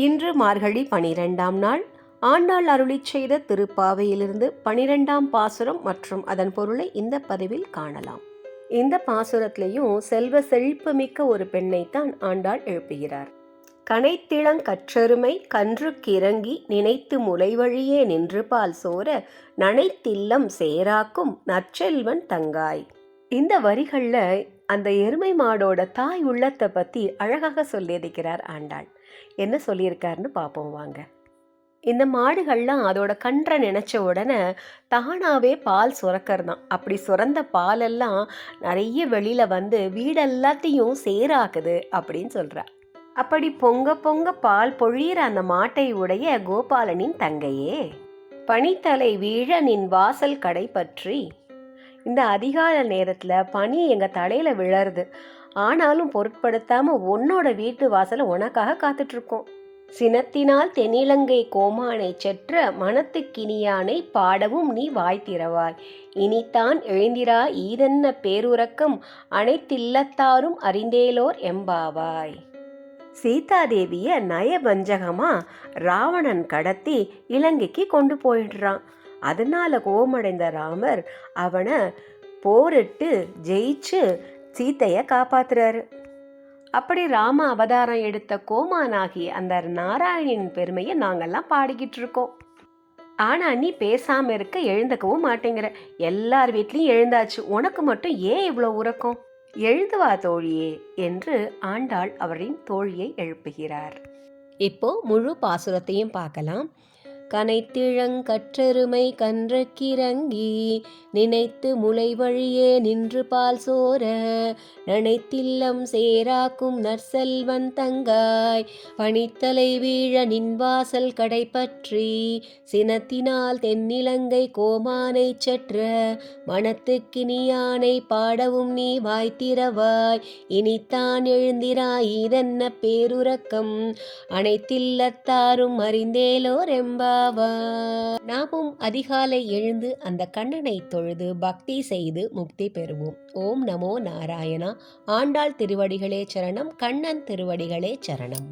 இன்று மார்கழி பனிரெண்டாம் நாள். ஆண்டாள் அருளிச் செய்த திருப்பாவையிலிருந்து பனிரெண்டாம் பாசுரம் மற்றும் அதன் பொருளை இந்த பதிவில் காணலாம். இந்த பாசுரத்திலையும் செல்வ செழிப்புமிக்க ஒரு பெண்ணைத்தான் ஆண்டாள் எழுப்புகிறார். கனைத்திளங் கற்றருமை கன்றுக்கிறங்கி நினைத்து முளைவழியே நின்று பால் சோர நனைத்தில்லம் சேராக்கும் நற்செல்வன் தங்காய். இந்த வரிகளில் அந்த எருமை மாடோட தாய் உள்ளத்தை பற்றி அழகாக சொல்லியிருக்கிறார் ஆண்டாள். என்ன சொல்லியிருக்காருன்னு பார்ப்போம் வாங்க. இந்த மாடுகள்லாம் அதோட கன்றை நினச்ச உடனே தானாகவே பால் சுரக்கிறதாம். அப்படி சுரந்த பாலெல்லாம் நிறைய வெளியில் வந்து வீடெல்லாத்தையும் சேராக்குது அப்படின்னு சொல்கிறா அப்படி பொங்க பொங்க பால் பொழியிற அந்த மாட்டை உடைய கோபாலனின் தங்கையே. பனித்தலை வீழ நின் வாசல் கடை பற்றி இந்த அதிகால நேரத்தில் பனி எங்கள் தலையில் விழருது. ஆனாலும் பொருட்படுத்தாமல் உன்னோட வீட்டு வாசலை உனக்காக காத்துட்ருக்கோம். சினத்தினால் தென்னிலங்கை கோமானை செற்ற மனத்துக்கினியானை பாடவும் நீ வாய்த்திரவாய் இனித்தான் எழுந்திரா ஈதென்ன பேருறக்கம் அனைத்தில்லத்தாரும் அறிந்தேலோர் எம்பாவாய். சீதாதேவிய நயவஞ்சகமா ராவணன் கடத்தி இலங்கைக்கு கொண்டு போயிடுறான். அதனால கோபமடைந்த ராமர் அவனை போரிட்டு ஜெயிச்சு சீத்தைய காப்பாத்துறாரு. அப்படி ராம அவதாரம் எடுத்த கோமானாகி அந்த நாராயணின் பெருமையை நாங்கெல்லாம் பாடிக்கிட்டு இருக்கோம். ஆனா நீ பேசாம இருக்க எழுந்துக்கவும் மாட்டேங்கிற. எல்லார் வீட்லயும் எழுந்தாச்சு. உனக்கு மட்டும் ஏன் இவ்வளோ உறக்கம்? எழுதுவா தோழியே என்று ஆண்டாள் அவரின் தோழியை எழுப்புகிறார். இப்போ முழு பாசுரத்தையும் பார்க்கலாம். கனைத்திழங்கற்றெருமை கன்றக்கிறங்கி நினைத்து முளை வழியே நின்று பால் சோர நனைத்தில்லம் சேராக்கும் நற்செல்வன் தங்காய் பனித்தலை வீழ நின்வாசல் கடை பற்றி சினத்தினால் தென்னிலங்கை கோமானை செற்ற மனத்துக்கினியானை பாடவும் நீ வாய்த்திரவாய் இனித்தான் எழுந்திராய் இதென்ன பேருறக்கம் அனைத்தில்லத்தாரும் அறிந்தேலோர் எம்பா நாமும் அதிகாலை எழுந்து அந்த கண்ணனை தொழுது பக்தி செய்து முக்தி பெறுவோம். ஓம் நமோ நாராயணா. ஆண்டாள் திருவடிகளே சரணம் கண்ணன் திருவடிகளே சரணம்.